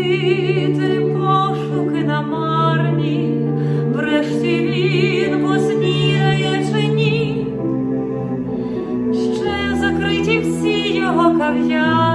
Ти пошуки на марні, врешті він посміє чи ні, ще закриті всі його кав'ярні.